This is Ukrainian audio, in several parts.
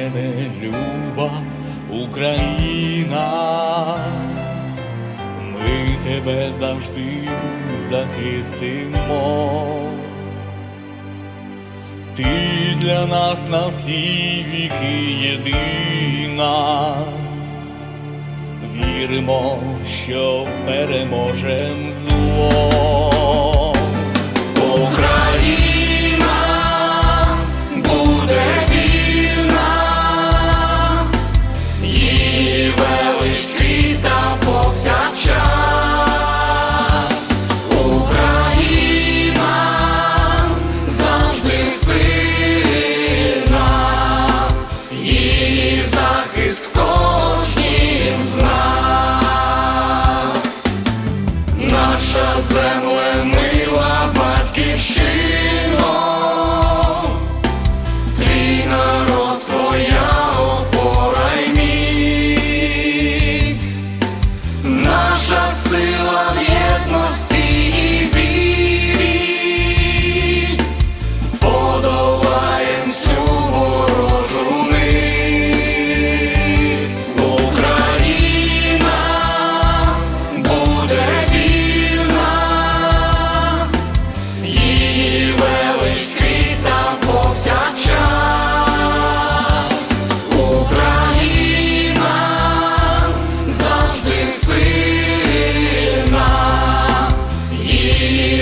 наша небелюба Україна, ми тебе завжди захистимо. Ти для нас на всі віки єдина. Віримо, що переможем зло. see.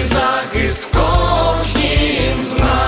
Захист кожнім з нас.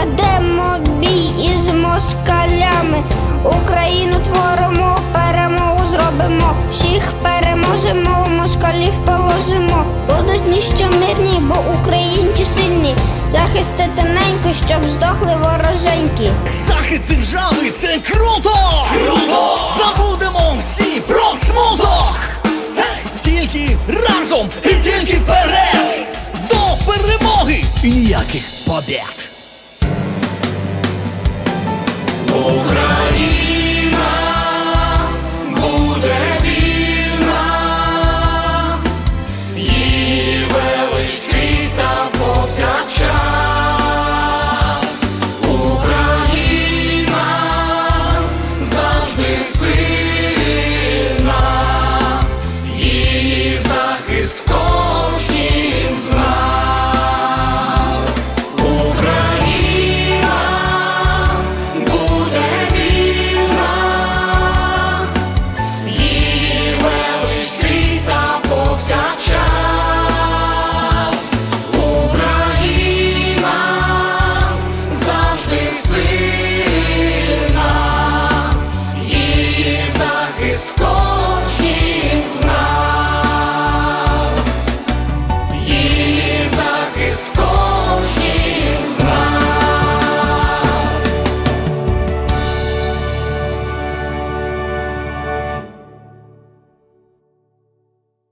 Ведемо бій із москалями. Україну творимо, перемогу зробимо. Всіх переможемо, москалів положимо. Будуть ніщо мирні, бо українці сильні. Захистити неньку, щоб здохли вороженькі. Захист держави це круто! Круто! Забудемо всі про смуток! Це тільки разом і тільки вперед! До перемоги і ніяких побед! obra.